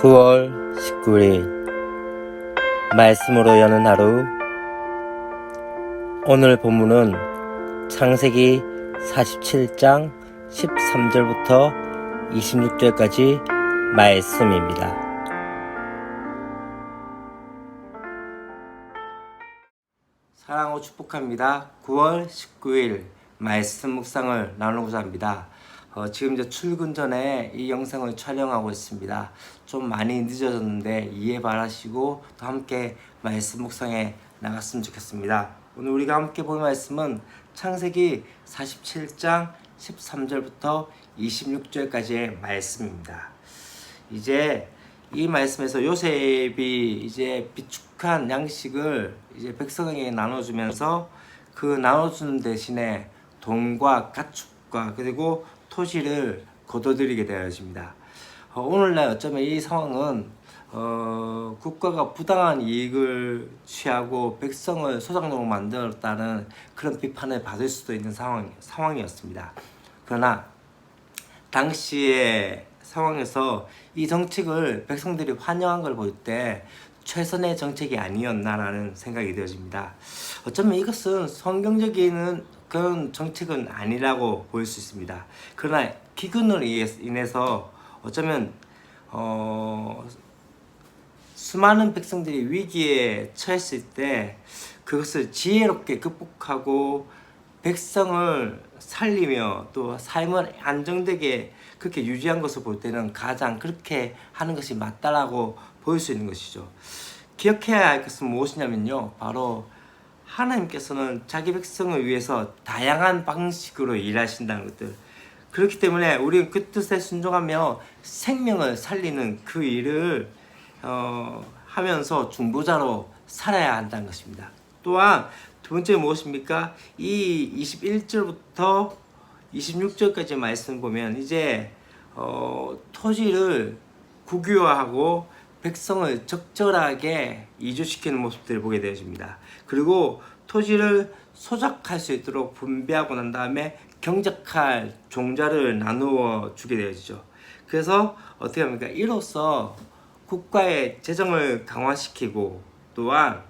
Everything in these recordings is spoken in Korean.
9월 19일 말씀으로 여는 하루 오늘 본문은 창세기 47장 13절부터 26절까지 말씀입니다. 사랑하고 축복합니다. 9월 19일 말씀 묵상을 나누고자 합니다. 어, 지금 이제 출근 전에 이 영상을 촬영하고 있습니다. 좀 많이 늦어졌는데 이해 바라시고 또 함께 말씀 묵상에 나갔으면 좋겠습니다. 오늘 우리가 함께 볼 말씀은 창세기 47장 13절부터 26절까지의 말씀입니다. 이제 이 말씀에서 요셉이 이제 비축한 양식을 이제 백성에게 나눠주면서 그 나눠주는 대신에 돈과 가축과 그리고 토지를 거둬들이게 되어집니다. 어, 오늘날 어쩌면 이 상황은 어, 국가가 부당한 이익을 취하고 백성을 소장농으로 만들었다는 그런 비판을 받을 수도 있는 상황, 상황이었습니다. 그러나 당시의 상황에서 이 정책을 백성들이 환영한 걸 볼 때 최선의 정책이 아니었나라는 생각이 되어집니다. 어쩌면 이것은 성경적인 그런 정책은 아니라고 보일 수 있습니다. 그러나 기근으로 인해서 어쩌면 어, 수많은 백성들이 위기에 처했을 때 그것을 지혜롭게 극복하고 백성을 살리며 또 삶을 안정되게 그렇게 유지한 것을 볼 때는 가장 그렇게 하는 것이 맞다라고 보일 수 있는 것이죠. 기억해야 할 것은 무엇이냐면요. 바로 하나님께서는 자기 백성을 위해서 다양한 방식으로 일하신다는 것들. 그렇기 때문에 우리는 그 뜻에 순종하며 생명을 살리는 그 일을 어, 하면서 중보자로 살아야 한다는 것입니다. 또한 두 번째 무엇입니까? 이 21절부터 26절까지 말씀 보면 이제 어, 토지를 국유화하고 백성을 적절하게 이주시키는 모습들을 보게 되어집니다. 그리고 토지를 소작할 수 있도록 분배하고 난 다음에 경작할 종자를 나누어 주게 되어지죠. 그래서 어떻게 합니까? 이로써 국가의 재정을 강화시키고 또한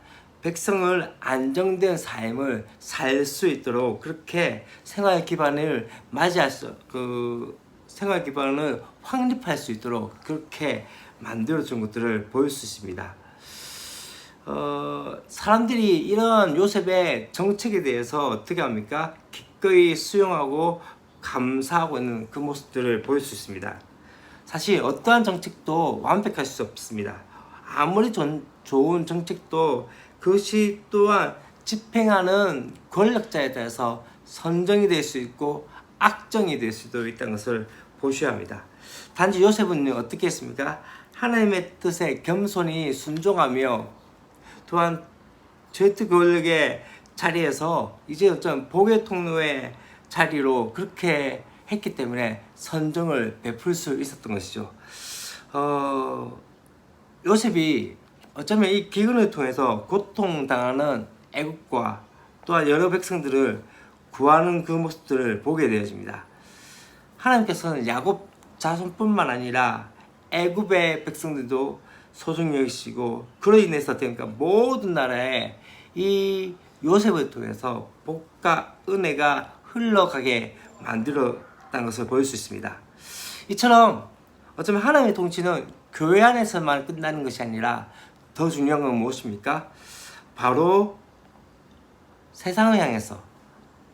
백성을 안정된 삶을 살 수 있도록 그렇게 생활 기반을 맞이할 수, 그 생활 기반을 확립할 수 있도록 그렇게 만들어준 것들을 보일 수 있습니다. 어, 사람들이 이런 요셉의 정책에 대해서 어떻게 합니까? 기꺼이 수용하고 감사하고 있는 그 모습들을 보일 수 있습니다. 사실 어떠한 정책도 완벽할 수 없습니다. 아무리 전, 좋은 정책도 그것이 또한 집행하는 권력자에 대해서 선정이 될 수 있고 악정이 될 수도 있다는 것을 보셔야 합니다. 단지 요셉은 어떻게 했습니까? 하나님의 뜻에 겸손히 순종하며 또한 죄트 권력의 자리에서 이제 어떤 복의 통로의 자리로 그렇게 했기 때문에 선정을 베풀 수 있었던 것이죠. 어, 요셉이 어쩌면 이 기근을 통해서 고통당하는 애국과 또한 여러 백성들을 구하는 그 모습들을 보게 되어집니다. 하나님께서는 야곱 자손뿐만 아니라 애굽의 백성들도 소중히 여기시고 그로 인해서 그러니까 모든 나라에 이 요셉을 통해서 복과 은혜가 흘러가게 만들었다는 것을 보일 수 있습니다. 이처럼 어쩌면 하나님의 통치는 교회 안에서만 끝나는 것이 아니라 더 중요한 건 무엇입니까? 바로 세상을 향해서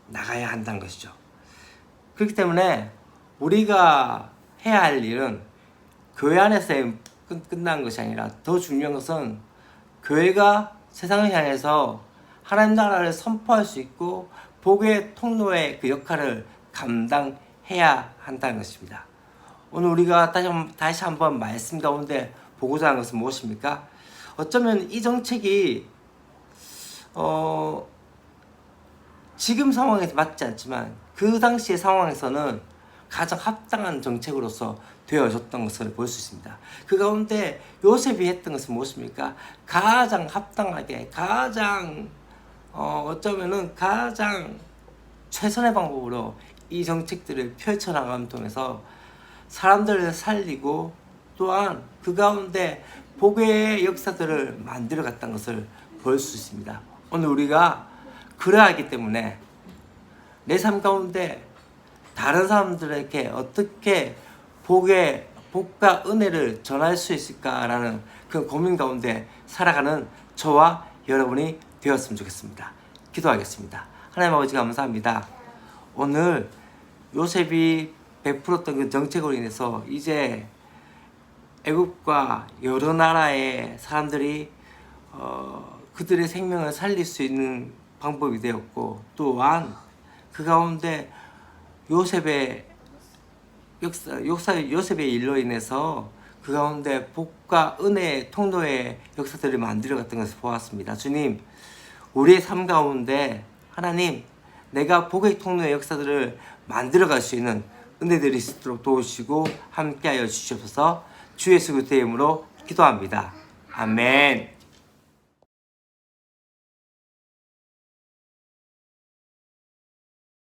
나가야 한다는 것이죠. 그렇기 때문에 우리가 해야 할 일은 교회 안에서 끝, 끝난 것이 아니라 더 중요한 것은 교회가 세상을 향해서 하나님 나라를 선포할 수 있고 복의 통로의 그 역할을 감당해야 한다는 것입니다. 오늘 우리가 다시, 다시 한번 말씀 가운데 보고자 하는 것은 무엇입니까? 어쩌면 이 정책이 어, 지금 상황에서 맞지 않지만 그 당시의 상황에서는 가장 합당한 정책으로서 되어졌던 것을 볼 수 있습니다. 그 가운데 요셉이 했던 것은 무엇입니까? 가장 합당하게, 가장 어, 어쩌면은 가장 최선의 방법으로 이 정책들을 펼쳐나감을 통해서 사람들을 살리고 또한 그 가운데 복의 역사들을 만들어 갔다는 것을 볼 수 있습니다. 오늘 우리가 그러하기 때문에 내 삶 가운데 다른 사람들에게 어떻게 복의 복과 은혜를 전할 수 있을까라는 그 고민 가운데 살아가는 저와 여러분이 되었으면 좋겠습니다. 기도하겠습니다. 하나님 아버지 감사합니다. 오늘 요셉이 베풀었던 그 정책으로 인해서 이제 애국과 여러 나라의 사람들이 어, 그들의 생명을 살릴 수 있는 방법이 되었고 또한 그 가운데 요셉의 역사, 역사 요셉의 일로 인해서 그 가운데 복과 은혜의 통로의 역사들을 만들어갔던 것을 보았습니다. 주님, 우리의 삶 가운데 하나님, 내가 복의 통로의 역사들을 만들어갈 수 있는 은혜들이 있도록 도우시고 함께하여 주시옵소서. 주 예수 이름으로 기도합니다. 아멘.